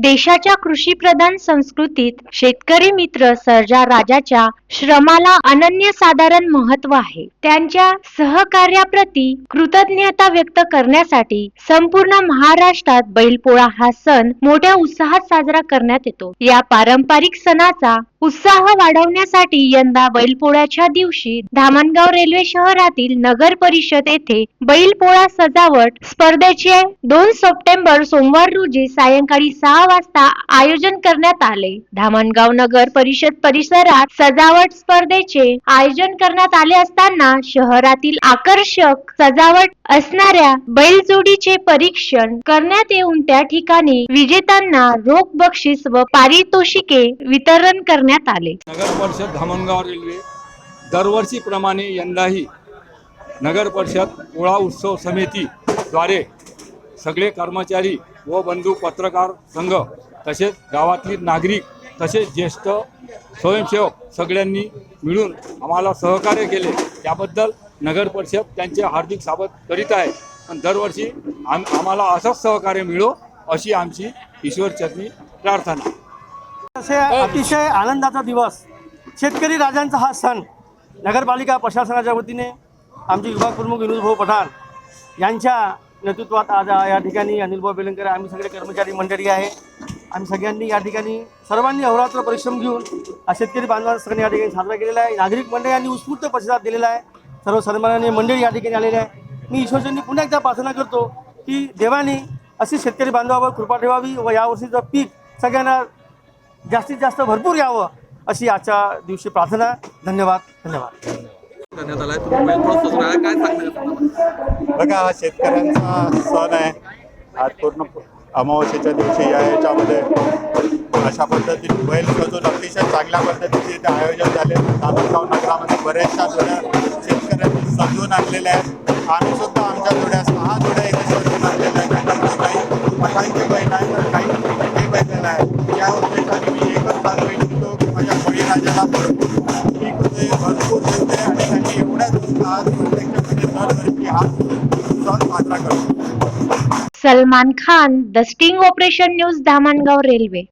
देशाच्या कृषीप्रधान संस्कृतीत शेतकरी मित्र सर्जा राजाच्या श्रमाला अनन्यसाधारण महत्त्व आहे. त्यांच्या सहकार्याप्रती कृतज्ञता व्यक्त करण्यासाठी संपूर्ण महाराष्ट्रात बैलपोळा हा सण मोठ्या उत्साहात साजरा करण्यात येतो. या पारंपरिक सणाचा उत्साह वाढवण्यासाठी यंदा बैलपोळ्याच्या दिवशी धामणगाव रेल्वे शहरातील नगर परिषद येथे बैलपोळा सजावट स्पर्धेचे दोन सप्टेंबर सोमवार रोजी सायंकाळी सहा वाजता आयोजन करण्यात आले. धामणगाव नगर परिषद परिसरात सजावट स्पर्धेचे आयोजन करण्यात आले असताना शहरातील आकर्षक सजावट असणाऱ्या बैलजोडीचे परीक्षण करण्यात येऊन त्या ठिकाणी विजेत्यांना रोख बक्षीस व पारितोषिके वितरण करण्यात आले. नगर परिषद धामणगाव रेल्वे दरवर्षीप्रमाणे यंदाही नगर परिषद पोळा उत्सव समितीद्वारे सगळे कर्मचारी व बंधू पत्रकार संघ तसेच गावातले नागरिक तसेच ज्येष्ठ स्वयंसेवक सगळ्यांनी मिळून आम्हाला सहकार्य केले. त्याबद्दल नगर परिषद त्यांचे हार्दिक स्वागत करीत आहे. पण दरवर्षी आम आम्हाला असंच सहकार्य मिळो अशी आमची ईश्वरचरणी प्रार्थना. असे अतिशय आनंदाचा दिवस. शेतकरी राजांचा हा सण नगरपालिका प्रशासनाच्या वतीने आमचे विभाग प्रमुख विनोद भाऊ पठाण यांच्या नेतृत्वात आज या ठिकाणी अनिलभाऊ बेलंकर आम्ही सगळे कर्मचारी मंडळी आहे. आम्ही सगळ्यांनी या ठिकाणी सर्वांनी अहोरात्र परिश्रम घेऊन शेतकरी बांधवांचा सगळ्यांनी या ठिकाणी साजरा केलेला आहे. नागरिक मंडळांनी उत्स्फूर्त प्रतिसाद दिलेला आहे. सर्व सन्मानाने मंडळी या ठिकाणी आलेले आहे मी ईश्वरजींनी पुन्हा एकदा प्रार्थना करतो की देवाने अशी शेतकरी बांधवावर कृपा ठेवावी व यावर्षीचं पीक सगळ्यांना जास्तीत जास्त भरपूर यावं अशी आजच्या दिवशी प्रार्थना. धन्यवाद. धन्यवाद. करण्यात आलाय. तुम्ही बैलपोळा सजून आहे काय सांगता बघा हा शेतकऱ्यांचा सण आहे. आज पूर्ण अमावस्येच्या दिवशी या याच्यामध्ये अशा पद्धतीने बैल सजून अतिशय चांगल्या पद्धतीचे इथे आयोजन झाले. नांदगाव नगरामध्ये बऱ्याचशा जोड्या शेतकऱ्यांनी सजवून आणलेल्या आहेत. आम्ही सुद्धा आमच्या जोड्या सहा जोड्या इथे सजवून आणलेल्या आहेत. काही काही मठांचे बैल आहे तर काही हे बैल आहे या उद्देशाने मी एकच सांगू इच्छितो की माझ्या बळीराजाला भरपूर हा सण साजरा करतो Salman Khan the sting operation news Dhamangaon railway.